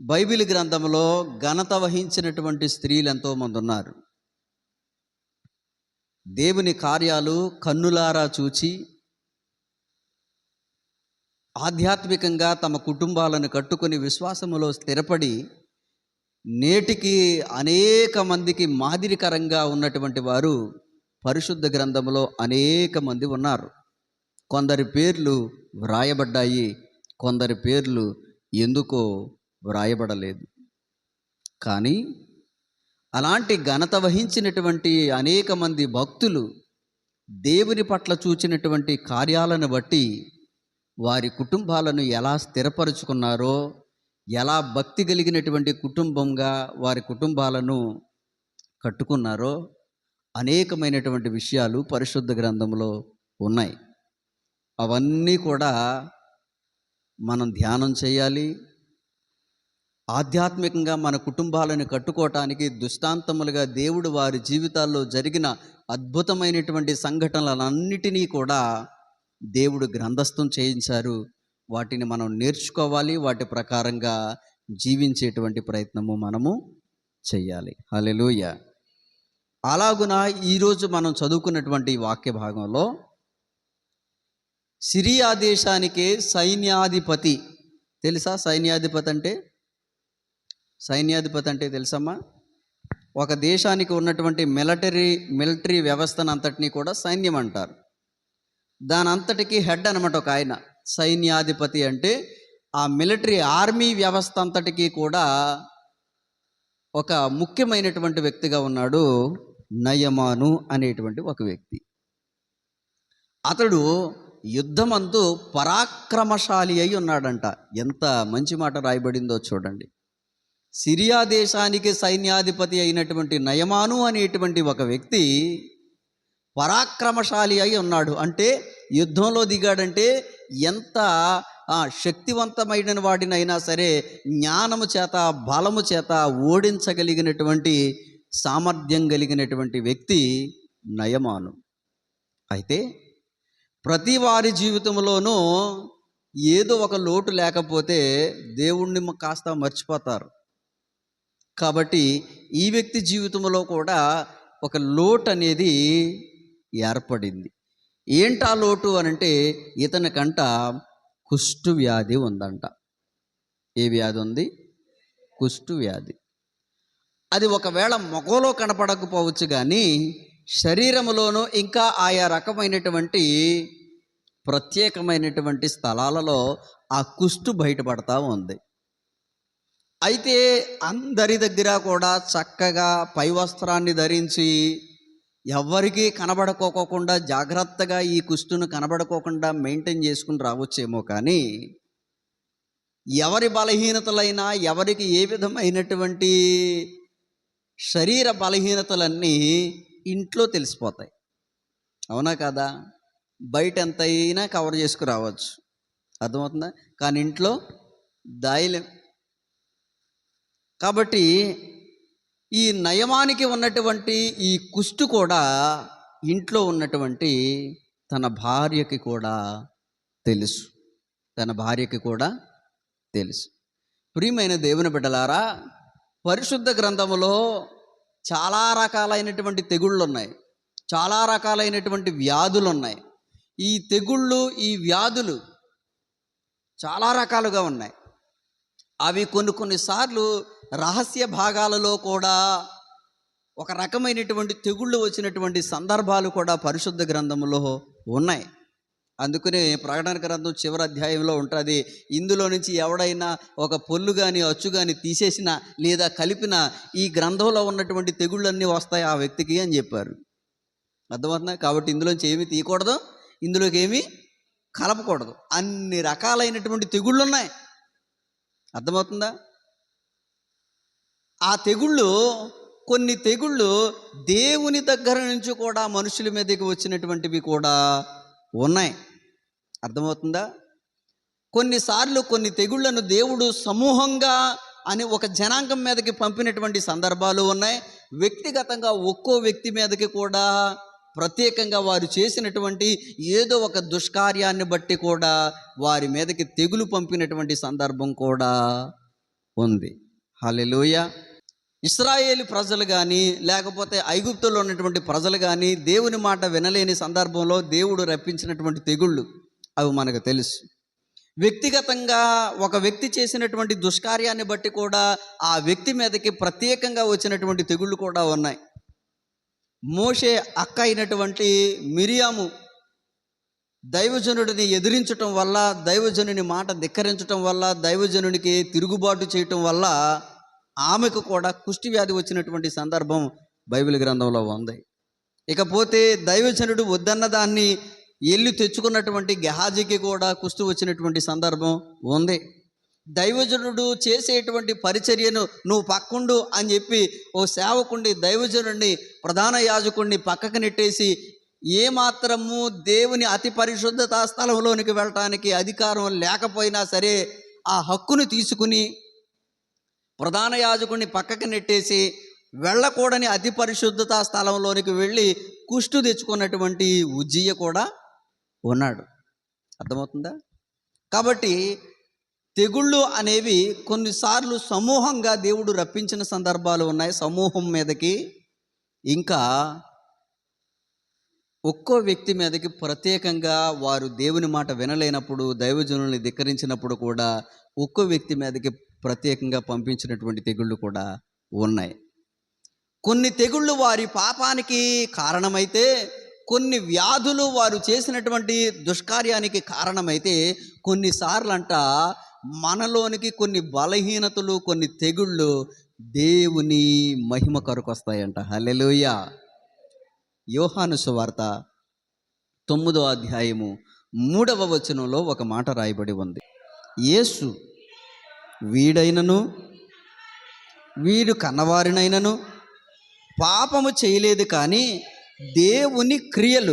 Bible గ్రంథంలో ఘనత వహించినటువంటి స్త్రీలు ఎంతోమంది ఉన్నారు. దేవుని కార్యాలు కన్నులారా చూచి ఆధ్యాత్మికంగా తమ కుటుంబాలను కట్టుకొని విశ్వాసములో స్థిరపడి నేటికి అనేక మందికి మాదిరికరంగా ఉన్నటువంటి వారు పరిశుద్ధ గ్రంథంలో అనేక మంది ఉన్నారు. కొందరి పేర్లు వ్రాయబడ్డాయి కొందరి పేర్లు ఎందుకో వ్రాయబడలేదు. కానీ అలాంటి ఘనత వహించినటువంటి అనేక మంది భక్తులు దేవుని పట్ల చూచినటువంటి కార్యాలను బట్టి వారి కుటుంబాలను ఎలా స్థిరపరుచుకున్నారో ఎలా భక్తి కలిగినటువంటి కుటుంబంగా వారి కుటుంబాలను కట్టుకున్నారో అనేకమైనటువంటి విషయాలు పరిశుద్ధ గ్రంథంలో ఉన్నాయి. అవన్నీ కూడా మనం ధ్యానం చేయాలి ఆధ్యాత్మికంగా మన కుటుంబాలను కట్టుకోవటానికి దుష్టాంతములుగా దేవుడు వారి జీవితాల్లో జరిగిన అద్భుతమైనటువంటి సంఘటనలన్నిటినీ కూడా దేవుడు గ్రంథస్థం చేయించారు. వాటిని మనం నేర్చుకోవాలి. వాటి ప్రకారంగా జీవించేటువంటి ప్రయత్నము మనము చేయాలి హలెలూయ అలాగున ఈరోజు మనం చదువుకున్నటువంటి వాక్య భాగంలో సిరియా దేశానికే సైన్యాధిపతి తెలుసా? సైన్యాధిపతి అంటే సైన్యాధిపతి అంటే తెలుసమ్మా? ఒక దేశానికి ఉన్నటువంటి మిలిటరీ మిలిటరీ వ్యవస్థను అంతటినీ కూడా సైన్యం అంటారు. దాని అంతటికి హెడ్ అనమాట ఒక ఆయన. సైన్యాధిపతి అంటే ఆ మిలిటరీ ఆర్మీ వ్యవస్థ అంతటికీ కూడా ఒక ముఖ్యమైనటువంటి వ్యక్తిగా ఉన్నాడు నయమాను అనేటువంటి ఒక వ్యక్తి. అతడు యుద్ధమందు పరాక్రమశాలి అయి ఉన్నాడంట. ఎంత మంచి మాట రాయబడిందో చూడండి. సిరియా దేశానికి సైన్యాధిపతి అయినటువంటి నయమాను అనేటువంటి ఒక వ్యక్తి పరాక్రమశాలి అయి ఉన్నాడు. అంటే యుద్ధంలో దిగాడంటే ఎంత శక్తివంతమైన వాడినైనా సరే జ్ఞానము చేత బలము చేత ఓడించగలిగినటువంటి సామర్థ్యం కలిగినటువంటి వ్యక్తి నయమాను. అయితే ప్రతి వారి జీవితంలోనూ ఏదో ఒక లోటు లేకపోతే దేవుణ్ణి కాస్త మర్చిపోతారు. కాబట్టి ఈ వ్యక్తి జీవితంలో కూడా ఒక లోటు అనేది ఏర్పడింది. ఏంటా లోటు అని అంటే ఇతనికంట కుష్టు వ్యాధి ఉందంట. ఏ వ్యాధి ఉంది? కుష్టు వ్యాధి. అది ఒకవేళ మొగలో కనపడకపోవచ్చు కానీ శరీరంలోనూ ఇంకా ఆయా రకమైనటువంటి ప్రత్యేకమైనటువంటి స్థలాలలో ఆ కుష్టు బయటపడతా ఉంది. అయితే అందరి దగ్గర కూడా చక్కగా పై వస్త్రాన్ని ధరించి ఎవ్వరికీ కనబడుకోకుండా జాగ్రత్తగా ఈ కుష్టును కనబడుకోకుండా మెయింటైన్ చేసుకుని రావచ్చేమో కానీ ఎవరి బలహీనతలైనా ఎవరికి ఏ విధమైనటువంటి శరీర బలహీనతలన్నీ ఇంట్లో తెలిసిపోతాయి. అవునా కదా? బయట ఎంతైనా కవర్ చేసుకురావచ్చు. అర్థమవుతుందా? కానీ ఇంట్లో దాయలేం కాబట్టి ఈ నయమానికి ఉన్నటువంటి ఈ కుష్టు కూడా ఇంట్లో ఉన్నటువంటి తన భార్యకి కూడా తెలుసు. తన భార్యకి కూడా తెలుసు. ప్రియమైన దేవుని బిడ్డలారా పరిశుద్ధ గ్రంథములో చాలా రకాలైనటువంటి తెగుళ్ళు ఉన్నాయి చాలా రకాలైనటువంటి వ్యాధులు ఉన్నాయి ఈ తెగుళ్ళు ఈ వ్యాధులు చాలా రకాలుగా ఉన్నాయి. అవి కొన్ని కొన్నిసార్లు రహస్య భాగాలలో కూడా ఒక రకమైనటువంటి తెగుళ్ళు వచ్చినటువంటి సందర్భాలు కూడా పరిశుద్ధ గ్రంథంలో ఉన్నాయి. అందుకనే ప్రకటన గ్రంథం చివరి అధ్యాయంలో ఉంటుంది. ఇందులో నుంచి ఎవడైనా ఒక పొల్లు కానీ అచ్చు కానీ తీసేసిన లేదా కలిపిన ఈ గ్రంథంలో ఉన్నటువంటి తెగుళ్ళన్నీ వస్తాయి ఆ వ్యక్తికి అని చెప్పారు. అర్థమవుతుందా? కాబట్టి ఇందులోంచి ఏమీ తీయకూడదు. ఇందులోకి ఏమీ కలపకూడదు. అన్ని రకాలైనటువంటి తెగుళ్ళు ఉన్నాయి. అర్థమవుతుందా? ఆ తెగుళ్ళు కొన్ని తెగుళ్ళు దేవుని దగ్గర నుంచి కూడా మనుషుల మీదకి వచ్చినటువంటివి కూడా ఉన్నాయి. అర్థమవుతుందా? కొన్నిసార్లు కొన్ని తెగుళ్ళను దేవుడు సమూహంగా అని ఒక జనాంగం మీదకి పంపినటువంటి సందర్భాలు ఉన్నాయి. వ్యక్తిగతంగా ఒక్కో వ్యక్తి మీదకి కూడా ప్రత్యేకంగా వారు చేసినటువంటి ఏదో ఒక దుష్కార్యాన్ని బట్టి కూడా వారి మీదకి తెగులు పంపినటువంటి సందర్భం కూడా ఉంది. హల్లెలూయ. ఇస్రాయేలు ప్రజలు కానీ లేకపోతే ఐగుప్తులో ఉన్నటువంటి ప్రజలు కానీ దేవుని మాట వినలేని సందర్భంలో దేవుడు రప్పించినటువంటి తెగుళ్ళు అవి మనకు తెలుసు. వ్యక్తిగతంగా ఒక వ్యక్తి చేసినటువంటి దుష్కార్యాన్ని బట్టి కూడా ఆ వ్యక్తి మీదకి ప్రత్యేకంగా వచ్చినటువంటి తెగుళ్ళు కూడా ఉన్నాయి. మోషే అక్క అయినటువంటి మిరియాము దైవజనుడిని ఎదిరించటం వల్ల దైవజనుని మాట ధిక్కరించటం వల్ల దైవజనునికి తిరుగుబాటు చేయటం వల్ల ఆమెకు కూడా కుష్టి వ్యాధి వచ్చినటువంటి సందర్భం బైబిల్ గ్రంథంలో ఉంది. ఇకపోతే దైవజనుడు వద్దన్న దాన్ని ఎల్లి తెచ్చుకున్నటువంటి గెహాజీకి కూడా కుష్టి వచ్చినటువంటి సందర్భం ఉంది. దైవజనుడు చేసేటువంటి పరిచర్యను నువ్వు పక్కుండు అని చెప్పి ఓ సేవకుణ్ణి దైవజనుడిని ప్రధాన యాజకుణ్ణి పక్కకు నెట్టేసి ఏమాత్రము దేవుని అతి పరిశుద్ధత స్థలంలోనికి వెళ్ళటానికి అధికారం లేకపోయినా సరే ఆ హక్కును తీసుకుని ప్రధాన యాజకుడిని పక్కకి నెట్టేసి వెళ్ళకూడని అతి పరిశుద్ధత స్థలంలోనికి వెళ్ళి కుష్టు తెచ్చుకున్నటువంటి ఉజ్జియ కూడా ఉన్నాడు. అర్థమవుతుందా? కాబట్టి తెగుళ్ళు అనేవి కొన్నిసార్లు సమూహంగా దేవుడు రప్పించిన సందర్భాలు ఉన్నాయి. సమూహం మీదకి ఇంకా ఒక్కో వ్యక్తి మీదకి ప్రత్యేకంగా వారు దేవుని మాట వినలేనప్పుడు దైవజనుల్ని ధిక్కరించినప్పుడు కూడా ఒక్కో వ్యక్తి మీదకి ప్రత్యేకంగా పంపించినటువంటి తెగుళ్ళు కూడా ఉన్నాయి. కొన్ని తెగుళ్ళు వారి పాపానికి కారణమైతే కొన్ని వ్యాధులు వారు చేసినటువంటి దుష్కార్యానికి కారణమైతే కొన్నిసార్లు అంట మనలోనికి కొన్ని బలహీనతలు కొన్ని తెగుళ్ళు దేవుని మహిమ కొరకు వస్తాయంట. హలెలుయ యోహాను సువార్త తొమ్మిదో అధ్యాయము మూడవ వచనంలో ఒక మాట రాయబడి ఉంది. యేసు వీడైనను వీడు కన్నవారినైనను పాపము చేయలేదు కానీ దేవుని క్రియలు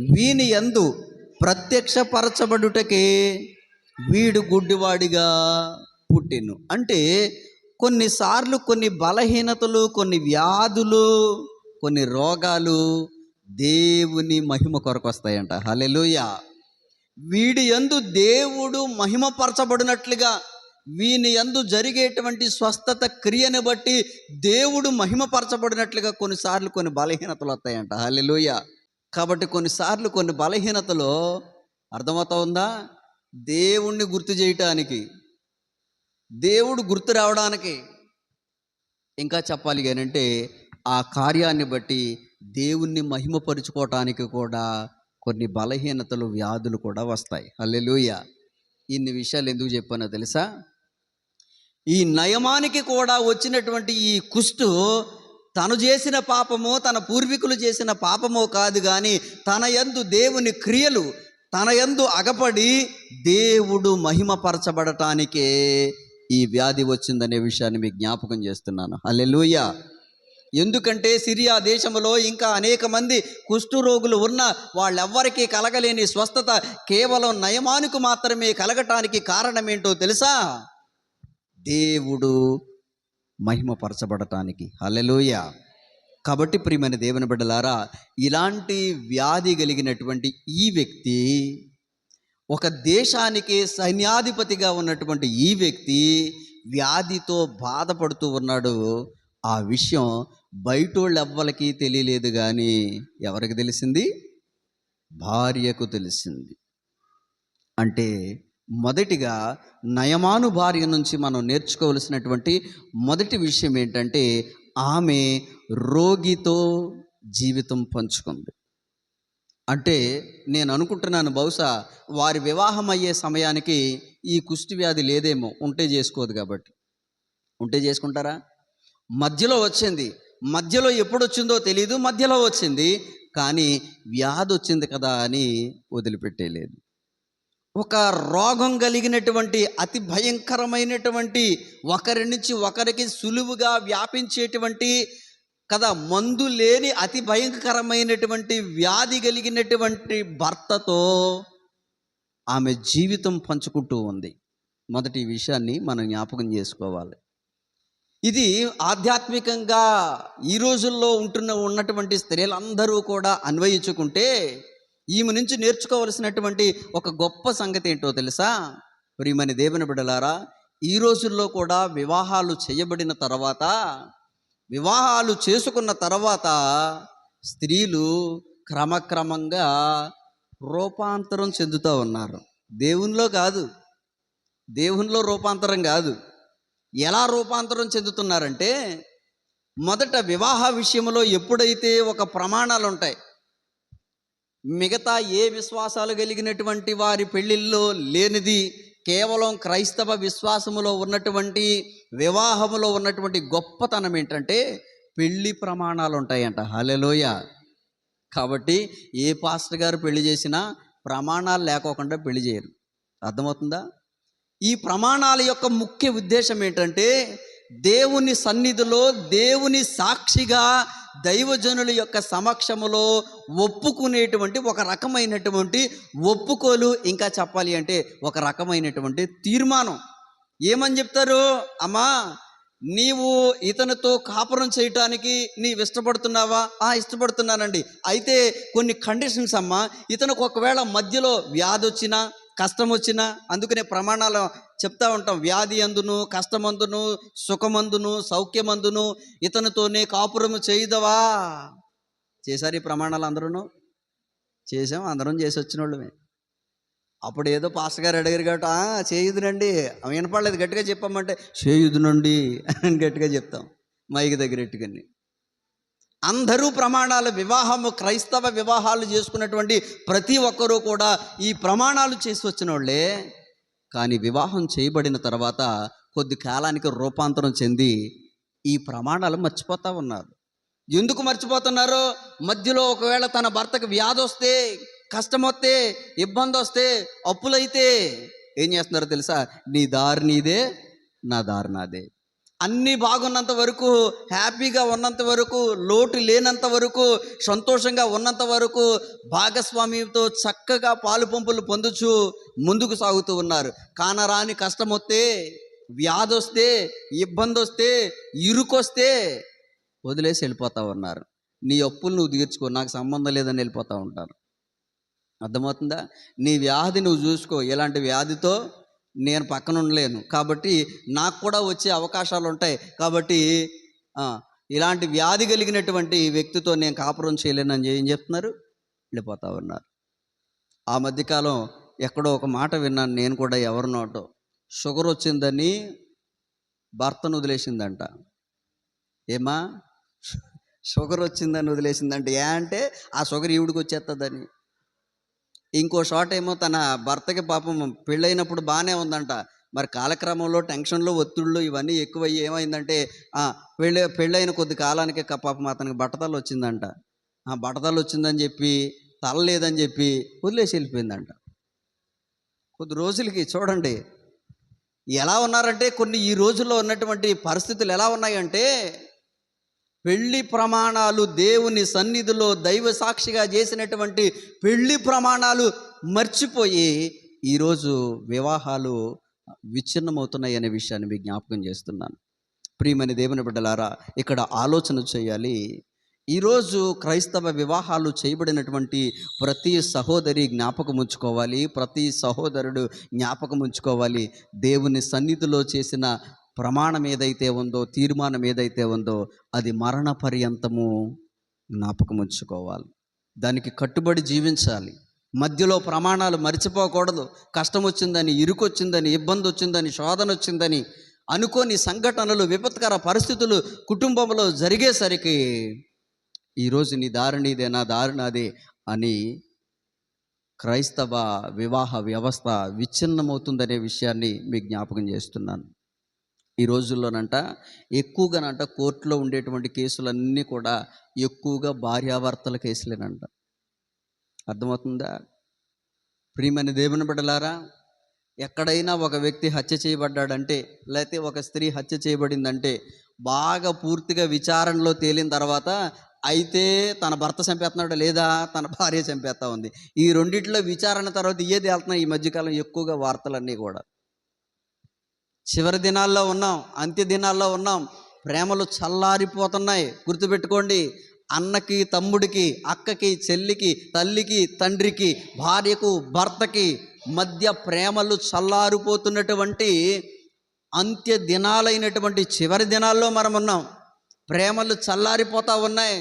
వీని ఎందు ప్రత్యక్షపరచబడుటకే వీడు గుడ్డివాడిగా పుట్టెను. అంటే కొన్నిసార్లు కొన్ని బలహీనతలు కొన్ని వ్యాధులు కొన్ని రోగాలు దేవుని మహిమ కొరకు వస్తాయంట. హలెలుయ వీడి యందు దేవుడు మహిమపరచబడినట్లుగా వీని యందు జరిగేటువంటి స్వస్థత క్రియను బట్టి దేవుడు మహిమపరచబడినట్లుగా కొన్నిసార్లు కొన్ని బలహీనతలు వస్తాయంట. హల్లెలూయ. కాబట్టి కొన్నిసార్లు కొన్ని బలహీనతలు అర్థమవుతా ఉందా దేవుణ్ణి గుర్తు చేయటానికి దేవుడు గుర్తు రావడానికి ఇంకా చెప్పాలి అంటే ఆ కార్యాన్ని బట్టి దేవుణ్ణి మహిమపరుచుకోవటానికి కూడా కొన్ని బలహీనతలు వ్యాధులు కూడా వస్తాయి. హల్లెలూయ. ఇన్ని విషయాలు ఎందుకు చెప్పానో తెలుసా? ఈ నయమానికి కూడా వచ్చినటువంటి ఈ కుష్టు తను చేసిన పాపమో తన పూర్వీకులు చేసిన పాపమో కాదు కానీ తన యందు దేవుని క్రియలు తన యందు అగపడి దేవుడు మహిమపరచబడటానికే ఈ వ్యాధి వచ్చిందనే విషయాన్ని మీకు జ్ఞాపకం చేస్తున్నాను. హల్లెలూయ. ఎందుకంటే సిరియా దేశంలో ఇంకా అనేక మంది కుష్టు రోగులు ఉన్న వాళ్ళెవ్వరికీ కలగలేని స్వస్థత కేవలం నయమానికి మాత్రమే కలగటానికి కారణమేంటో తెలుసా? దేవుడు మహిమపరచబడటానికి. హల్లెలూయ. కాబట్టి ప్రియమైన దేవుని బిడ్డలారా ఇలాంటి వ్యాధి కలిగినటువంటి ఈ వ్యక్తి ఒక దేశానికి సైన్యాధిపతిగా ఉన్నటువంటి ఈ వ్యక్తి వ్యాధితో బాధపడుతూ ఉన్నాడు. ఆ విషయం బయటోళ్ళు ఎవ్వరికి తెలియలేదు కానీ ఎవరికి తెలిసింది? భార్యకు తెలిసింది. అంటే మొదటిగా నయమాను భార్య నుంచి మనం నేర్చుకోవలసినటువంటి మొదటి విషయం ఏంటంటే ఆమె రోగితో జీవితం పంచుకుంది. అంటే నేను అనుకుంటున్నాను బహుశా వారి వివాహం అయ్యే సమయానికి ఈ కుష్టి వ్యాధి లేదేమో ఉంటే చేసుకోదు కాబట్టి. ఉంటే చేసుకుంటారా? మధ్యలో వచ్చింది. మధ్యలో ఎప్పుడు వచ్చిందో తెలియదు మధ్యలో వచ్చింది. కానీ వ్యాధి వచ్చింది కదా అని వదిలిపెట్టేలేదు. ఒక రోగం కలిగినటువంటి అతి భయంకరమైనటువంటి ఒకరి నుంచి ఒకరికి సులువుగా వ్యాపించేటువంటి కదా మందు లేని అతి భయంకరమైనటువంటి వ్యాధి కలిగినటువంటి భర్తతో ఆమె జీవితం పంచుకుంటూ ఉంది. మొదటి విషయాన్ని మనం జ్ఞాపకం చేసుకోవాలి. ఇది ఆధ్యాత్మికంగా ఈ రోజుల్లో ఉంటున్న ఉన్నటువంటి స్త్రీలందరూ కూడా అన్వయించుకుంటే ఈమె నుంచి నేర్చుకోవలసినటువంటి ఒక గొప్ప సంగతి ఏంటో తెలుసా? ప్రియమని దేవుని బిడలారా ఈ రోజుల్లో కూడా వివాహాలు చేయబడిన తర్వాత వివాహాలు చేసుకున్న తర్వాత స్త్రీలు క్రమక్రమంగా రూపాంతరం చెందుతూ ఉన్నారు. దేవునిలో కాదు. దేవునిలో రూపాంతరం కాదు. ఎలా రూపాంతరం చెందుతున్నారంటే మొదట వివాహ విషయంలో ఎప్పుడైతే ఒక ప్రమాణాలు ఉంటాయి మిగతా ఏ విశ్వాసాలు కలిగినటువంటి వారి పెళ్ళిల్లో లేనిది కేవలం క్రైస్తవ విశ్వాసములో ఉన్నటువంటి వివాహములో ఉన్నటువంటి గొప్పతనం ఏంటంటే పెళ్ళి ప్రమాణాలు ఉంటాయంట. హలెలోయ కాబట్టి ఏ పాస్టర్ గారు పెళ్ళి చేసినా ప్రమాణాలు లేకోకుండా పెళ్ళి చేయరు. అర్థమవుతుందా? ఈ ప్రమాణాల యొక్క ముఖ్య ఉద్దేశం ఏంటంటే దేవుని సన్నిధిలో దేవుని సాక్షిగా దైవజనుల యొక్క సమక్షములో ఒప్పుకునేటువంటి ఒక రకమైనటువంటి ఒప్పుకోలు ఇంకా చెప్పాలి అంటే ఒక రకమైనటువంటి తీర్మానం. ఏమని చెప్తారు? అమ్మా నీవు ఇతనితో కాపురం చేయటానికి నీవు ఇష్టపడుతున్నావా? ఆ ఇష్టపడుతున్నానండి. అయితే కొన్ని కండిషన్స్ అమ్మా ఇతనికి ఒకవేళ మధ్యలో వ్యాధి వచ్చినా కష్టం వచ్చినా అందుకనే ప్రమాణాలు చెప్తా ఉంటాం. వ్యాధి అందును కష్టమందును సుఖమందును సౌఖ్యమందును ఇతనితోనే కాపురము చేయదవా? చేశారు ఈ ప్రమాణాలు అందరూ చేసాం అందరం చేసి వచ్చిన వాళ్ళమే అప్పుడు ఏదో పాస్టర్ గారు అడిగారు కాబట్టి "ఆ, చేయుదునండి. వినపడలేదు గట్టిగా చెప్పామంటే చేయుదునండి అని గట్టిగా చెప్తాం. మైకి దగ్గర ఎట్టుకని అందరూ ప్రమాణాలు వివాహము క్రైస్తవ వివాహాలు చేసుకున్నటువంటి ప్రతి ఒక్కరూ కూడా ఈ ప్రమాణాలు చేసి వచ్చిన వాళ్ళే. కానీ వివాహం చేయబడిన తర్వాత కొద్ది కాలానికి రూపాంతరం చెంది ఈ ప్రమాణాలు మర్చిపోతా ఉన్నారు. ఎందుకు మర్చిపోతున్నారు? మధ్యలో ఒకవేళ తన భర్తకు వ్యాధి వస్తే కష్టం వస్తే ఇబ్బంది వస్తే అప్పులైతే ఏం చేస్తున్నారో తెలుసా? నీ దారి నీదే నా దారి నాదే. అన్నీ బాగున్నంత వరకు హ్యాపీగా ఉన్నంత వరకు లోటు లేనంత వరకు సంతోషంగా ఉన్నంత వరకు భాగస్వామ్యంతో చక్కగా పాలు పంపులు పొందుచు ముందుకు సాగుతూ ఉన్నారు. కానరాని కష్టం వస్తే వ్యాధి వస్తే ఇబ్బంది వస్తే ఇరుకొస్తే వదిలేసి వెళ్ళిపోతా ఉన్నారు. నీ అప్పులు నువ్వు తీర్చుకో నాకు సంబంధం లేదని వెళ్ళిపోతూ ఉంటారు. అర్థమవుతుందా? నీ వ్యాధి నువ్వు చూసుకో. ఇలాంటి వ్యాధితో? నేను పక్కన ఉండలేను. కాబట్టి నాకు కూడా వచ్చే అవకాశాలు ఉంటాయి. కాబట్టి ఇలాంటి వ్యాధి కలిగినటువంటి వ్యక్తితో నేను కాపురం చేయలేనని ఏం చెప్తున్నారు? వెళ్ళిపోతా ఉన్నారు. ఆ మధ్యకాలం ఎక్కడో ఒక మాట విన్నాను నేను కూడా ఎవరినోటో షుగర్ వచ్చిందని భర్తను వదిలేసిందంట. ఏమా షుగర్ వచ్చిందని వదిలేసిందంట. ఏ అంటే ఆ షుగర్ ఈవిడికి వచ్చేస్తుందని ఇంకో షాట్ ఏమో తన భర్తకి పాపం పెళ్ళైనప్పుడు బాగానే ఉందంట. మరి కాలక్రమంలో టెన్షన్లు ఒత్తిళ్ళు ఇవన్నీ ఎక్కువయ్యి ఏమైందంటే పెళ్ళి పెళ్ళైన కొద్ది కాలానికి క- పాపం అతనికి బట్టతలు వచ్చిందంట. ఆ బట్టతలు వచ్చిందని చెప్పి తల లేదని చెప్పి వదిలేసి వెళ్ళిపోయిందంట. కొద్ది రోజులకి చూడండి. ఎలా ఉన్నారంటే కొన్ని ఈ రోజుల్లో ఉన్నటువంటి పరిస్థితులు ఎలా ఉన్నాయంటే పెళ్ళి ప్రమాణాలు దేవుని సన్నిధిలో దైవ సాక్షిగా చేసినటువంటి పెళ్ళి ప్రమాణాలు మర్చిపోయి ఈరోజు వివాహాలు విచ్ఛిన్నమవుతున్నాయి అనే విషయాన్ని మీకు జ్ఞాపకం చేస్తున్నాను. ప్రియమని దేవుని బిడ్డలారా ఇక్కడ ఆలోచన చేయాలి. ఈరోజు క్రైస్తవ వివాహాలు చేయబడినటువంటి ప్రతి సహోదరి జ్ఞాపకం ఉంచుకోవాలి ప్రతి సహోదరుడు జ్ఞాపకం ఉంచుకోవాలి. దేవుని సన్నిధిలో చేసిన ప్రమాణం ఏదైతే ఉందో తీర్మానం ఏదైతే ఉందో అది మరణ పర్యంతము జ్ఞాపకం ఉంచుకోవాలి. దానికి కట్టుబడి జీవించాలి. మధ్యలో ప్రమాణాలు మర్చిపోకూడదు. కష్టం వచ్చిందని ఇరుకొచ్చిందని ఇబ్బంది వచ్చిందని శోధన వచ్చిందని అనుకోని సంఘటనలు విపత్కర పరిస్థితులు కుటుంబంలో జరిగేసరికి ఈరోజు నీ దారి నీదే నా దారి అని క్రైస్తవ వివాహ వ్యవస్థ విచ్ఛిన్నమవుతుందనే విషయాన్ని మీకు జ్ఞాపకం చేస్తున్నాను. ఈ రోజుల్లోనంట ఎక్కువగానంట కోర్టులో ఉండేటువంటి కేసులన్నీ కూడా ఎక్కువగా భార్యాభర్తల కేసులేనంట. అర్థమవుతుందా? ప్రియమైన దేవుని బిడ్డలారా ఎక్కడైనా ఒక వ్యక్తి హత్య చేయబడ్డాడంటే లేకపోతే ఒక స్త్రీ హత్య చేయబడిందంటే బాగా పూర్తిగా విచారణలో తేలిన తర్వాత అయితే తన భర్త చంపేస్తున్నాడు లేదా తన భార్య చంపేస్తా ఉంది. ఈ రెండిట్లో విచారణ తర్వాత ఏది వెళ్తున్నాయి ఈ మధ్యకాలం ఎక్కువగా వార్తలన్నీ కూడా. చివరి దినాల్లో ఉన్నాం అంత్య దినాల్లో ఉన్నాం. ప్రేమలు చల్లారిపోతున్నాయి. గుర్తుపెట్టుకోండి అన్నకి తమ్ముడికి అక్కకి చెల్లికి తల్లికి తండ్రికి భార్యకు భర్తకి మధ్య ప్రేమలు చల్లారిపోతున్నటువంటి అంత్య దినాలైనటువంటి చివరి దినాల్లో మనం ఉన్నాం ప్రేమలు చల్లారిపోతా ఉన్నాయి.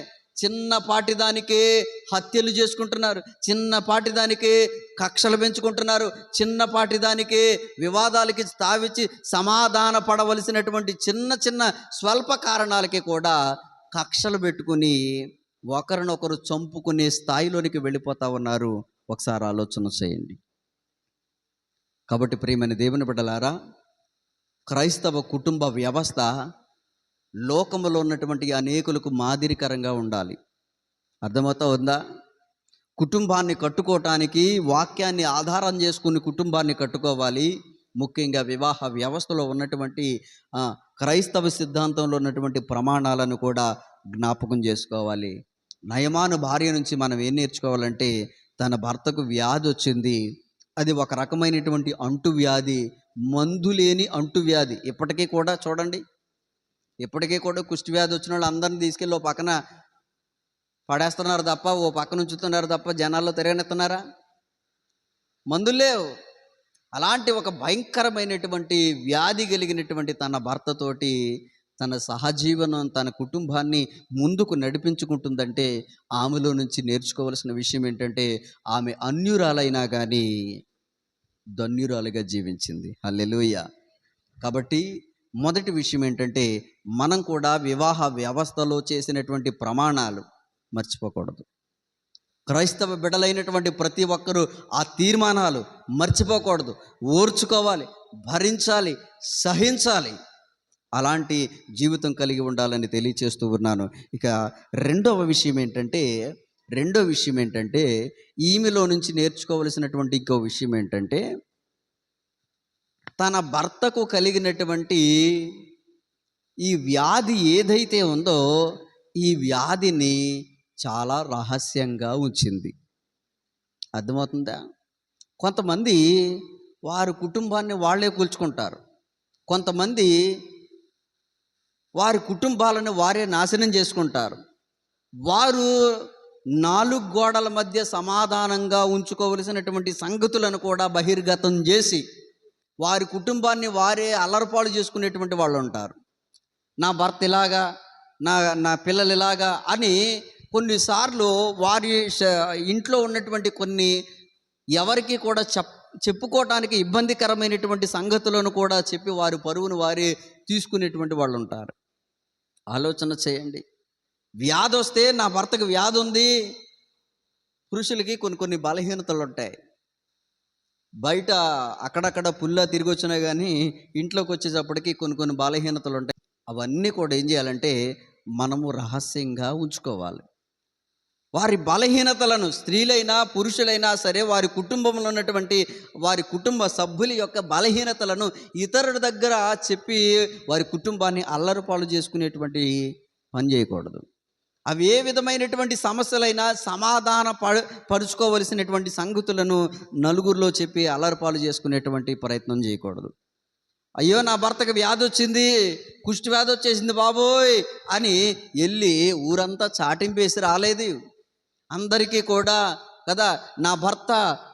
చిన్నపాటి దానికే హత్యలు చేసుకుంటున్నారు. చిన్నపాటి దానికే కక్షలు పెంచుకుంటున్నారు. చిన్నపాటి దానికే వివాదాలకి తావిచ్చి సమాధాన పడవలసినటువంటి చిన్న చిన్న స్వల్ప కారణాలకి కూడా కక్షలు పెట్టుకుని ఒకరినొకరు చంపుకునే స్థాయిలోనికి వెళ్ళిపోతా ఉన్నారు. ఒకసారి ఆలోచన చేయండి. కాబట్టి ప్రియమైన దేవుని బిడ్డలారా క్రైస్తవ కుటుంబ వ్యవస్థ లోకంలో ఉన్నటువంటి అనేకులకు మాదిరికరంగా ఉండాలి. అర్థమవుతా ఉందా? కుటుంబాన్ని కట్టుకోవటానికి వాక్యాన్ని ఆధారం చేసుకుని కుటుంబాన్ని కట్టుకోవాలి. ముఖ్యంగా వివాహ వ్యవస్థలో ఉన్నటువంటి క్రైస్తవ సిద్ధాంతంలో ఉన్నటువంటి ప్రమాణాలను కూడా జ్ఞాపకం చేసుకోవాలి. నయమాను భార్య నుంచి మనం ఏం నేర్చుకోవాలంటే తన భర్తకు వ్యాధి వచ్చింది. అది ఒక రకమైనటువంటి అంటువ్యాధి మందు లేని అంటువ్యాధి. ఇప్పటికీ కూడా చూడండి. ఇప్పటికీ కూడా కుష్టి వ్యాధి వచ్చిన వాళ్ళు అందరిని తీసుకెళ్ళి ఓ పక్కన పడేస్తున్నారు తప్ప ఓ పక్కన ఉంచుతున్నారు తప్ప జనాల్లో తిరగనెత్తున్నారా? మందులు లేవు. అలాంటి ఒక భయంకరమైనటువంటి వ్యాధి కలిగినటువంటి తన భర్తతోటి తన సహజీవనం తన కుటుంబాన్ని ముందుకు నడిపించుకుంటుందంటే ఆమెలో నుంచి నేర్చుకోవాల్సిన విషయం ఏంటంటే ఆమె అన్యురాలైనా కానీ ధన్యురాలుగా జీవించింది. హల్లెలూయ. కాబట్టి మొదటి విషయం ఏంటంటే మనం కూడా వివాహ వ్యవస్థలో చేసినటువంటి ప్రమాణాలు మర్చిపోకూడదు. క్రైస్తవ బిడలైనటువంటి ప్రతి ఒక్కరూ ఆ తీర్మానాలు మర్చిపోకూడదు. ఓర్చుకోవాలి భరించాలి సహించాలి. అలాంటి జీవితం కలిగి ఉండాలని తెలియచేస్తూ ఉన్నాను. ఇక రెండవ విషయం ఏంటంటే రెండో విషయం ఏంటంటే ఈమెలో నుంచి నేర్చుకోవలసినటువంటి ఇంకో విషయం ఏంటంటే తన భర్తకు కలిగినటువంటి ఈ వ్యాధి ఏదైతే ఉందో ఈ వ్యాధిని చాలా రహస్యంగా ఉంచింది. అర్థమవుతుందా? కొంతమంది వారి కుటుంబాన్ని వాళ్ళే కూల్చుకుంటారు. కొంతమంది వారి కుటుంబాలను వారే నాశనం చేసుకుంటారు. వారు నాలుగు గోడల మధ్య సమాధానంగా ఉంచుకోవలసినటువంటి సంగతులను కూడా బహిర్గతం చేసి వారి కుటుంబాన్ని వారే అల్లరపాలు చేసుకునేటువంటి వాళ్ళు ఉంటారు. నా భర్త ఇలాగా నా నా పిల్లలు ఇలాగా అని కొన్నిసార్లు వారి ఇంట్లో ఉన్నటువంటి కొన్ని ఎవరికి కూడా చెప్ చెప్పుకోవటానికి ఇబ్బందికరమైనటువంటి సంగతులను కూడా చెప్పి వారి పరువును వారే తీసుకునేటువంటి వాళ్ళు ఉంటారు. ఆలోచన చేయండి. వ్యాధి వస్తే నా భర్తకు వ్యాధి ఉంది. పురుషులకి కొన్ని కొన్ని బలహీనతలు ఉంటాయి. బయట అక్కడక్కడ పుల్లా తిరిగి వచ్చినా కానీ ఇంట్లోకి వచ్చేటప్పటికి కొన్ని కొన్ని బలహీనతలు ఉంటాయి అవన్నీ కూడా ఏం చేయాలంటే మనము రహస్యంగా ఉంచుకోవాలి. వారి బలహీనతలను స్త్రీలైనా పురుషులైనా సరే వారి కుటుంబంలో ఉన్నటువంటి వారి కుటుంబ సభ్యుల యొక్క బలహీనతలను ఇతరుల దగ్గర చెప్పి వారి కుటుంబాన్ని అల్లరిపాలు చేసుకునేటువంటి పని చేయకూడదు. అవి ఏ విధమైనటువంటి సమస్యలైనా సమాధాన పరుచుకోవలసినటువంటి సంగతులను నలుగురిలో చెప్పి అల్లరిపాలు చేసుకునేటువంటి ప్రయత్నం చేయకూడదు. అయ్యో నా భర్తకు వ్యాధి వచ్చింది కుష్టి వ్యాధి వచ్చేసింది బాబోయ్ అని వెళ్ళి ఊరంతా చాటింపేసి రాలేదు. అందరికీ కూడా కదా? నా భర్త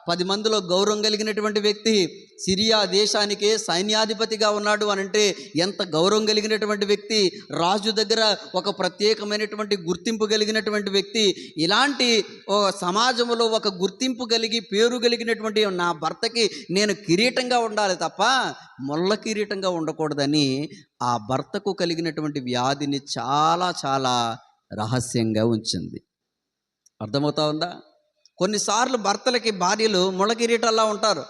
పది మందిలో గౌరవం కలిగినటువంటి వ్యక్తి సిరియా దేశానికే సైన్యాధిపతిగా ఉన్నాడు అని అంటే ఎంత గౌరవం కలిగినటువంటి వ్యక్తి రాజు దగ్గర ఒక ప్రత్యేకమైనటువంటి గుర్తింపు కలిగినటువంటి వ్యక్తి ఇలాంటి ఓ సమాజంలో ఒక గుర్తింపు కలిగి పేరు కలిగినటువంటి నా భర్తకి నేను కిరీటంగా ఉండాలి తప్ప మొల్ల కిరీటంగా ఉండకూడదని ఆ భర్తకు కలిగినటువంటి వ్యాధిని చాలా చాలా రహస్యంగా ఉంచింది. అర్థమవుతా ఉందా? కొన్నిసార్లు భర్తలకి భార్యలు ముళ్ళ ఉంటారు.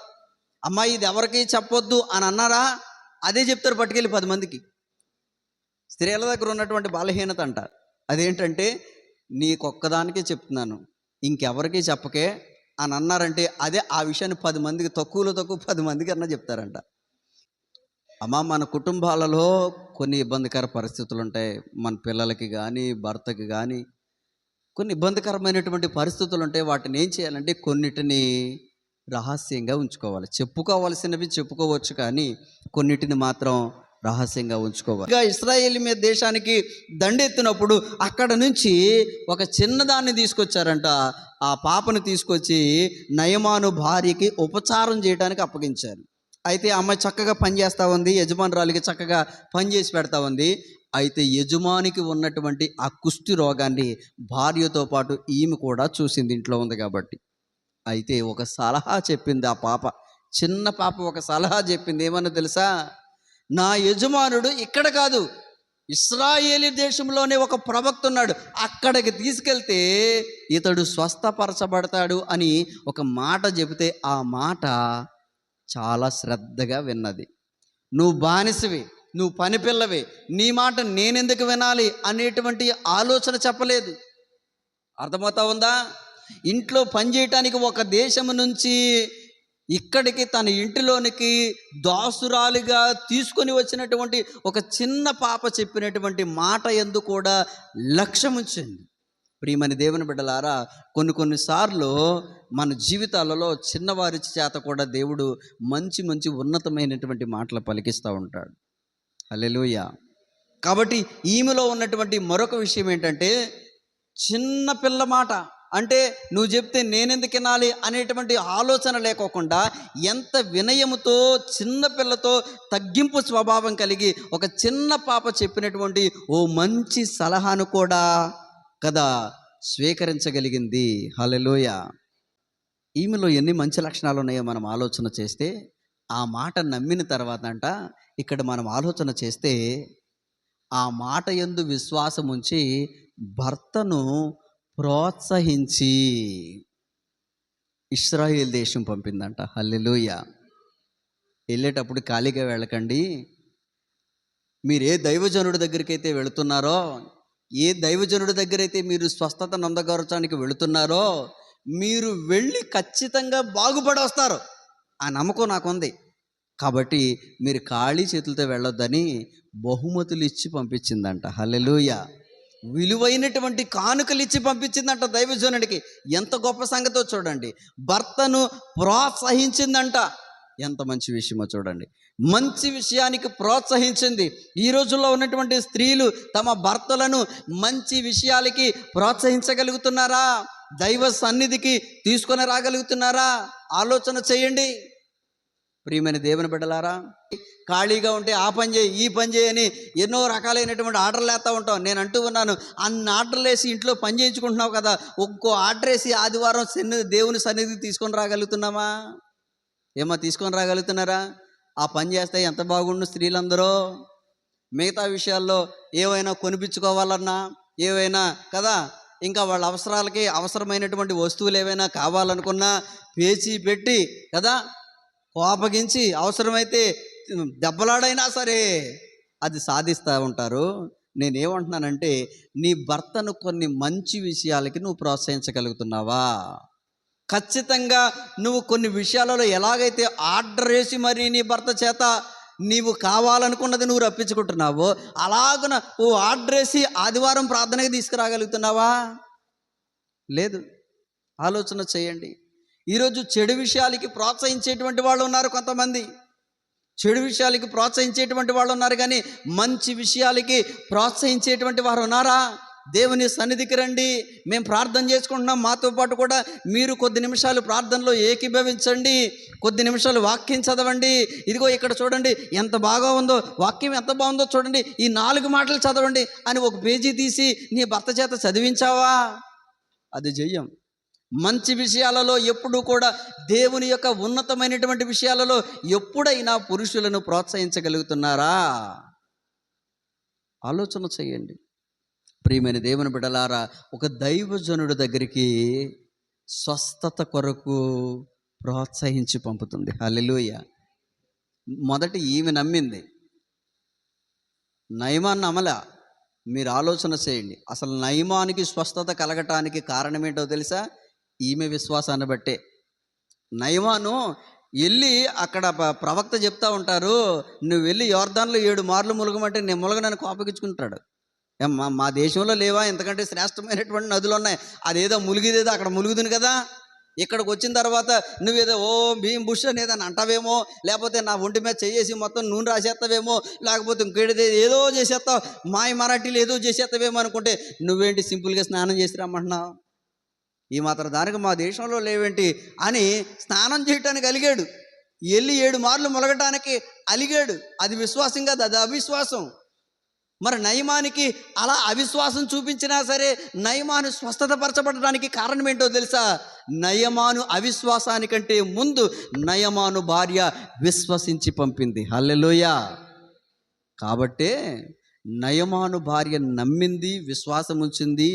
అమ్మాయి ఇది ఎవరికి చెప్పొద్దు అని అన్నారా? అదే చెప్తారు పట్టుకెళ్ళి పది మందికి. స్త్రీల దగ్గర ఉన్నటువంటి బలహీనత అంట. అదేంటంటే నీకొక్కదానికే చెప్తున్నాను. ఇంకెవరికీ చెప్పకే అని అన్నారంటే అదే ఆ విషయాన్ని పది మందికి తక్కువలో తక్కువ పది మందికి అన్నా చెప్తారంట. అమ్మ మన కుటుంబాలలో కొన్ని ఇబ్బందికర పరిస్థితులు ఉంటాయి మన పిల్లలకి కానీ భర్తకి కానీ కొన్ని ఇబ్బందికరమైనటువంటి పరిస్థితులు ఉంటాయి వాటిని ఏం చేయాలంటే కొన్నిటిని రహస్యంగా ఉంచుకోవాలి. చెప్పుకోవాల్సినవి చెప్పుకోవచ్చు కానీ కొన్నిటిని మాత్రం రహస్యంగా ఉంచుకోవాలి. ఇంకా ఇస్రాయేల్ మీద దేశానికి దండెత్తినప్పుడు అక్కడ నుంచి ఒక చిన్నదాన్ని తీసుకొచ్చారంట. ఆ పాపను తీసుకొచ్చి నయమాను భార్యకి ఉపచారం చేయడానికి అప్పగించారు. అయితే అమ్మాయి చక్కగా పని చేస్తూ ఉంది యజమానురాలికి చక్కగా పని చేసి పెడతా ఉంది. అయితే యజమానికి ఉన్నటువంటి ఆ కుష్టి రోగాన్ని భార్యతో పాటు ఈమె కూడా చూసింది ఇంట్లో ఉంది కాబట్టి. అయితే ఒక సలహా చెప్పింది ఆ పాప. చిన్న పాప ఒక సలహా చెప్పింది. ఏమన్నా తెలుసా? నా యజమానుడు ఇక్కడ కాదు ఇస్రాయేలీ దేశంలోనే ఒక ప్రవక్త ఉన్నాడు. అక్కడికి తీసుకెళ్తే ఇతడు స్వస్థపరచబడతాడు అని ఒక మాట చెబితే ఆ మాట చాలా శ్రద్ధగా విన్నది. నువ్వు బానిసవి నువ్వు పని పిల్లవి నీ మాట నేనెందుకు వినాలి? అనేటువంటి ఆలోచన చెప్పలేదు. అర్థమవుతా ఉందా? ఇంట్లో పని చేయటానికి ఒక దేశం నుంచి ఇక్కడికి తన ఇంటిలోనికి దాసురాలిగా తీసుకొని వచ్చినటువంటి ఒక చిన్న పాప చెప్పినటువంటి మాట ఎందు కూడా లక్ష్యం ఉంచండి ప్రియమని దేవుని బిడ్డలారా కొన్ని కొన్నిసార్లు మన జీవితాలలో చిన్నవారి చేత కూడా దేవుడు మంచి మంచి ఉన్నతమైనటువంటి మాటలు పలికిస్తూ ఉంటాడు. అల్లెలుయ కాబట్టి ఈమెలో ఉన్నటువంటి మరొక విషయం ఏంటంటే చిన్న పిల్ల మాట. అంటే నువ్వు చెప్తే నేనెందుకు వినాలి అనేటువంటి ఆలోచన లేకోకుండా ఎంత వినయముతో చిన్నపిల్లతో తగ్గింపు స్వభావం కలిగి ఒక చిన్న పాప చెప్పినటువంటి ఓ మంచి సలహాను కూడా కదా స్వీకరించగలిగింది. హలలోయ ఈమెలో ఎన్ని మంచి లక్షణాలు ఉన్నాయో మనం ఆలోచన చేస్తే ఆ మాట నమ్మిన తర్వాత అంట ఇక్కడ మనం ఆలోచన చేస్తే ఆ మాట ఎందు విశ్వాసం ఉంచి భర్తను ప్రోత్సహించి ఇస్రాయేల్ దేశం పంపిందంట. హల్లెలూయ. వెళ్ళేటప్పుడు ఖాళీగా వెళ్ళకండి. మీరు ఏ దైవజనుడి దగ్గరికైతే వెళుతున్నారో ఏ దైవజనుడి దగ్గర అయితే మీరు స్వస్థత నొందగరచడానికి వెళుతున్నారో మీరు వెళ్ళి ఖచ్చితంగా బాగుపడి వస్తారు ఆ నమ్మకం నాకుంది. కాబట్టి మీరు ఖాళీ చేతులతో వెళ్ళొద్దని బహుమతులు ఇచ్చి పంపించిందంట. హల్లెలూయ. విలువైనటువంటి కానుకలు ఇచ్చి పంపించిందంట దైవజనుడికి. ఎంత గొప్ప సంగతో చూడండి. భర్తను ప్రోత్సహించిందంట. ఎంత మంచి విషయమో చూడండి. మంచి విషయానికి ప్రోత్సహించింది. ఈ రోజుల్లో ఉన్నటువంటి స్త్రీలు తమ భర్తలను మంచి విషయాలకి ప్రోత్సహించగలుగుతున్నారా? దైవ సన్నిధికి తీసుకొని రాగలుగుతున్నారా? ఆలోచన చేయండి. ప్రియమైన దేవుని బిడ్డలారా ఖాళీగా ఉంటే ఆ పని చేయి ఈ పని చేయని అని ఎన్నో రకాలైనటువంటి ఆర్డర్లు వేస్తూ ఉంటాం. నేను అంటూ ఉన్నాను అన్ని ఆర్డర్లు వేసి ఇంట్లో పని చేయించుకుంటున్నావు కదా ఒక్కో ఆర్డర్ వేసి ఆదివారం దేవుని సన్నిధికి తీసుకొని రాగలుగుతున్నామా ఏమో తీసుకొని రాగలుగుతున్నారా? ఆ పని చేస్తే ఎంత బాగుండు స్త్రీలందరూ? మిగతా విషయాల్లో ఏవైనా కొనిపించుకోవాలన్నా ఏవైనా కదా? ఇంకా వాళ్ళ అవసరాలకి అవసరమైనటువంటి వస్తువులు ఏవైనా కావాలనుకున్నా పేచి పెట్టి కదా? కోపగించి అవసరమైతే దెబ్బలాడైనా సరే అది సాధిస్తూ ఉంటారు. నేనేమంటున్నానంటే నీ భర్తను కొన్ని మంచి విషయాలకి నువ్వు ప్రోత్సహించగలుగుతున్నావా? ఖచ్చితంగా నువ్వు కొన్ని విషయాలలో ఎలాగైతే ఆర్డర్ వేసి మరి నీ భర్త చేత నీవు కావాలనుకున్నది నువ్వు రప్పించుకుంటున్నావో అలాగున ఓ ఆర్డర్ వేసి ఆదివారం ప్రార్థనకి తీసుకురాగలుగుతున్నావా? లేదు. ఆలోచన చేయండి. ఈరోజు చెడు విషయాలకి ప్రోత్సహించేటువంటి వాళ్ళు ఉన్నారు కొంతమంది. చెడు విషయాలకి ప్రోత్సహించేటువంటి వాళ్ళు ఉన్నారు కానీ మంచి విషయాలకి ప్రోత్సహించేటువంటి వారు ఉన్నారా? దేవుని సన్నిధికి రండి. మేము ప్రార్థన చేసుకుంటున్నాం. మాతో పాటు కూడా మీరు కొద్ది నిమిషాలు ప్రార్థనలో ఏకీభవించండి. కొద్ది నిమిషాలు వాక్యం చదవండి. ఇదిగో ఇక్కడ చూడండి ఎంత బాగా ఉందో వాక్యం ఎంత బాగుందో చూడండి. ఈ నాలుగు మాటలు చదవండి అని ఒక పేజీ తీసి నీ భర్త చేత చదివించావా? అది చెయ్యం మంచి విషయాలలో ఎప్పుడు కూడా దేవుని యొక్క ఉన్నతమైనటువంటి విషయాలలో ఎప్పుడైనా పురుషులను ప్రోత్సహించగలుగుతున్నారా? ఆలోచన చేయండి. ప్రియమైన దేవుని బిడలారా ఒక దైవజనుడి దగ్గరికి స్వస్థత కొరకు ప్రోత్సహించి పంపుతుంది. హలెలుయ మొదటి ఈమె నమ్మింది. నయమాన్ని అమల మీరు ఆలోచన చేయండి. అసలు నయమానికి స్వస్థత కలగటానికి కారణమేంటో తెలుసా? ఈమె విశ్వాసాన్ని బట్టే. నయమాను వెళ్ళి అక్కడ ప్రవక్త చెప్తా ఉంటారు నువ్వు వెళ్ళి యోర్ధాన్లో ఏడు మార్లు ములగమంటే నేను ములగనని కోపగించుకుంటాడు. మా మా దేశంలో లేవా? ఎంతకంటే శ్రేష్టమైనటువంటి నదులు ఉన్నాయి. అదేదో ములిగిదేదో అక్కడ ములుగుదును కదా? ఇక్కడికి వచ్చిన తర్వాత నువ్వేదో ఓ భీం బుష్ అని అంటావేమో? లేకపోతే నా ఒంటి మీద చేసి మొత్తం నూనె రాసేస్తావేమో? లేకపోతే ఇంకేటిది ఏదో చేసేస్తావు. మాయ మరాఠీలు ఏదో చేసేస్తావేమో అనుకుంటే నువ్వేంటి సింపుల్గా స్నానం చేసి రమ్మంటున్నావు? ఈ మాత్రం దానికి మా దేశంలో లేవేంటి? అని స్నానం చేయటానికి అలిగాడు. వెళ్ళి ఏడు మార్లు మొలగటానికి అలిగాడు. అది విశ్వాసం కాదు అది అవిశ్వాసం. మరి నయమానికి అలా అవిశ్వాసం చూపించినా సరే నయమాను స్వస్థత పరచబడడానికి కారణం ఏంటో తెలుసా? నయమాను అవిశ్వాసానికంటే ముందు నయమాను భార్య విశ్వసించి పంపింది. హల్లెలోయ! కాబట్టే నయమాను భార్య నమ్మింది విశ్వాసం ఉంచింది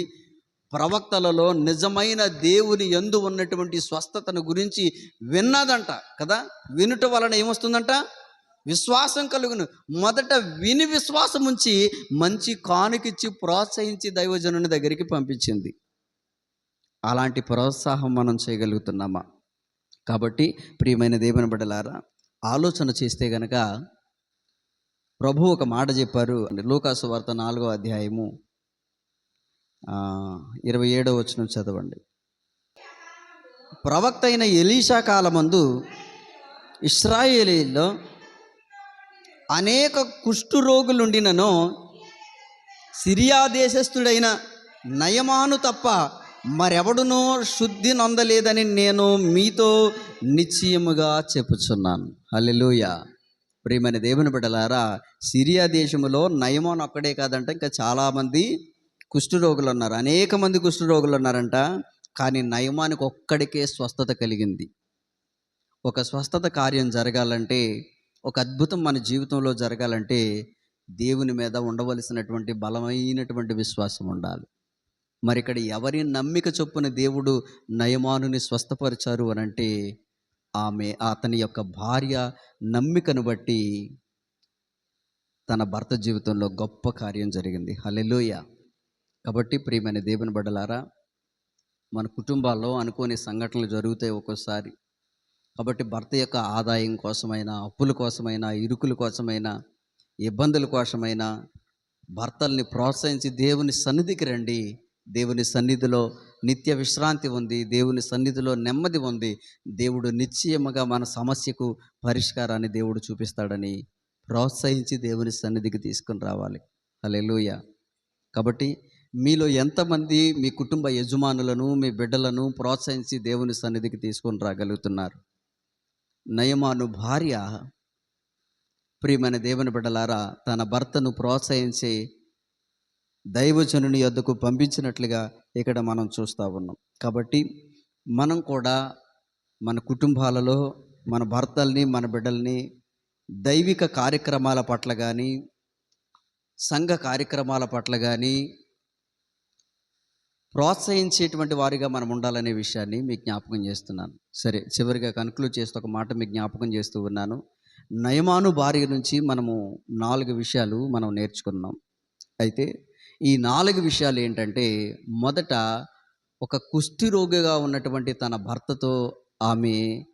ప్రవక్తలలో నిజమైన దేవుని ఎందు ఉన్నటువంటి స్వస్థతను గురించి విన్నదంట కదా? వినుట వలన ఏమొస్తుందంట? విశ్వాసం కలుగును. మొదట విని విశ్వాసం ఉంచి మంచి కానుకిచ్చి ప్రోత్సహించి దైవజనుని దగ్గరికి పంపించింది. అలాంటి ప్రోత్సాహం మనం చేయగలుగుతున్నామా? కాబట్టి ప్రియమైన దేవుని బిడ్డలారా ఆలోచన చేస్తే గనక ప్రభు ఒక మాట చెప్పారు. లూకాసు వార్త నాలుగో అధ్యాయము ఇరవై ఏడో వచ్చిన చదవండి. ప్రవక్త అయిన ఎలీషా కాలమందు ఇస్రాయేలీలో అనేక కుష్ఠురోగులుండినను సిరియా దేశస్థుడైన నయమాను తప్ప మరెవడునూ శుద్ధి నొందలేదని నేను మీతో నిశ్చయముగా చెప్పుచున్నాను. హల్లెలూయా. ప్రియమైన దేవుని బిడ్డలారా సిరియా దేశంలో నయమాను ఒక్కడే కాదంట ఇంకా చాలామంది కుష్ఠరోగులు ఉన్నారు అనేక మంది కుష్ఠరోగులు ఉన్నారంట కానీ నయమానికి ఒక్కడికే స్వస్థత కలిగింది. ఒక స్వస్థత కార్యం జరగాలంటే ఒక అద్భుతం మన జీవితంలో జరగాలంటే దేవుని మీద ఉండవలసినటువంటి బలమైనటువంటి విశ్వాసం ఉండాలి. మరి ఇక్కడ ఎవరి నమ్మిక చొప్పున దేవుడు నయమానుని స్వస్థపరిచారు అని అంటే ఆమె అతని యొక్క భార్య నమ్మికను బట్టి తన భర్త జీవితంలో గొప్ప కార్యం జరిగింది. హలెలోయ కాబట్టి ప్రియమైన దేవుని బడలారా మన కుటుంబాల్లో అనుకోని సంఘటనలు జరుగుతాయి ఒక్కోసారి. కాబట్టి భర్త యొక్క ఆదాయం కోసమైనా అప్పుల కోసమైనా ఇరుకుల కోసమైనా ఇబ్బందుల కోసమైనా భర్తల్ని ప్రోత్సహించి దేవుని సన్నిధికి రండి. దేవుని సన్నిధిలో నిత్య విశ్రాంతి ఉంది. దేవుని సన్నిధిలో నెమ్మది ఉంది. దేవుడు నిశ్చయముగా మన సమస్యకు పరిష్కారాన్ని దేవుడు చూపిస్తాడని ప్రోత్సహించి దేవుని సన్నిధికి తీసుకుని రావాలి. అలెలుయ కాబట్టి మీలో ఎంతమంది మీ కుటుంబ యజమానులను మీ బిడ్డలను ప్రోత్సహించి దేవుని సన్నిధికి తీసుకొని రాగలుగుతున్నారు? నయమాను భార్య. ప్రియమైన దేవుని బిడ్డలారా తన భర్తను ప్రోత్సహించి దైవజనుని యొద్దకు పంపించినట్లుగా ఇక్కడ మనం చూస్తూ ఉన్నాం. కాబట్టి మనం కూడా మన కుటుంబాలలో మన భర్తల్ని మన బిడ్డల్ని దైవిక కార్యక్రమాల పట్ల కానీ సంఘ కార్యక్రమాల పట్ల కానీ ప్రోత్సహించేటువంటి వారిగా మనం ఉండాలనే విషయాన్ని మీకు జ్ఞాపకం చేస్తున్నాను. సరే చివరిగా కన్క్లూడ్ చేస్తూ ఒక మాట మీకు జ్ఞాపకం చేస్తూ ఉన్నాను. నయమాను భార్య నుంచి మనము నాలుగు విషయాలు మనం నేర్చుకున్నాం. అయితే ఈ నాలుగు విషయాలు ఏంటంటే మొదట ఒక కుష్ఠిరోగిగా ఉన్నటువంటి తన భర్తతో ఆమె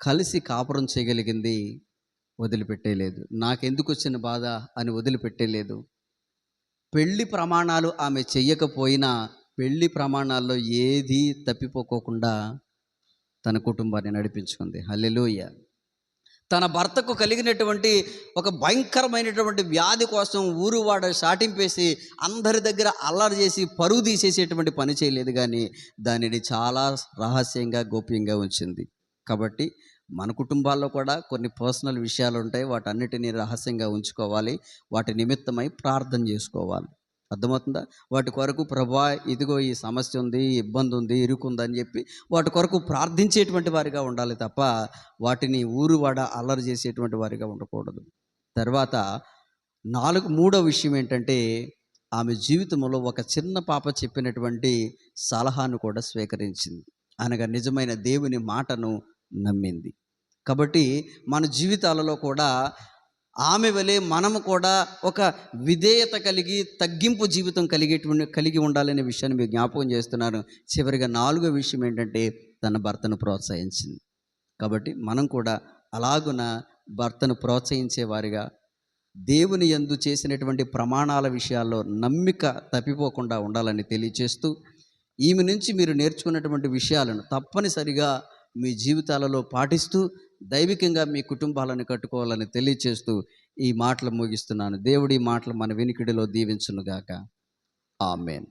కలిసి కాపురం చేయగలిగింది వదిలిపెట్టేలేదు నాకెందుకు వచ్చిన బాధ అని వదిలిపెట్టేలేదు పెళ్ళి ప్రమాణాలు ఆమె చెయ్యకపోయినా పెళ్ళి ప్రమాణాల్లో ఏది తప్పిపోకోకుండా తన కుటుంబాన్ని నడిపించుకుంది. హల్లెలూయ. తన భర్తకు కలిగినటువంటి ఒక భయంకరమైనటువంటి వ్యాధి కోసం ఊరువాడ షాటింపేసి సాటింపేసి అందరి దగ్గర అల్లరి చేసి పరుగు తీసేసేటువంటి పని చేయలేదు కానీ దానిని చాలా రహస్యంగా గోప్యంగా ఉంచింది. కాబట్టి మన కుటుంబాల్లో కూడా కొన్ని పర్సనల్ విషయాలు ఉంటాయి వాటన్నిటిని రహస్యంగా ఉంచుకోవాలి. వాటి నిమిత్తమై ప్రార్థన చేసుకోవాలి. అర్థమవుతుందా? వాటి కొరకు ప్రభా ఇదిగో ఈ సమస్య ఉంది ఇబ్బంది ఉంది ఇరుకుంది అని చెప్పి వాటి కొరకు ప్రార్థించేటువంటి వారిగా ఉండాలి తప్ప వాటిని ఊరువాడ అల్లరి చేసేటువంటి వారిగా ఉండకూడదు. తర్వాత నాలుగు మూడో విషయం ఏంటంటే ఆమె జీవితంలో ఒక చిన్న పాప చెప్పినటువంటి సలహాను కూడా స్వీకరించింది. అనగా నిజమైన దేవుని మాటను నమ్మింది. కాబట్టి మన జీవితాలలో కూడా ఆమె వలె మనము కూడా ఒక విధేయత కలిగి తగ్గింపు జీవితం కలిగేటువంటి కలిగి ఉండాలనే విషయాన్ని మీకు జ్ఞాపకం చేస్తున్నాను చివరిగా నాలుగో విషయం ఏంటంటే తన భర్తను ప్రోత్సహించింది. కాబట్టి మనం కూడా అలాగున భర్తను ప్రోత్సహించే వారిగా దేవుని యందు చేసినటువంటి ప్రమాణాల విషయాల్లో నమ్మిక తప్పిపోకుండా ఉండాలని తెలియచేస్తూ ఈమె నుంచి మీరు నేర్చుకున్నటువంటి విషయాలను తప్పనిసరిగా మీ జీవితాలలో పాటిస్తూ దైవికంగా మీ కుటుంబాలను కట్టుకోవాలని తెలియచేస్తూ ఈ మాటలు ముగిస్తున్నాను. దేవుడి మాటలు మన వినికిడిలో దీవించునుగాక. ఆమెన్.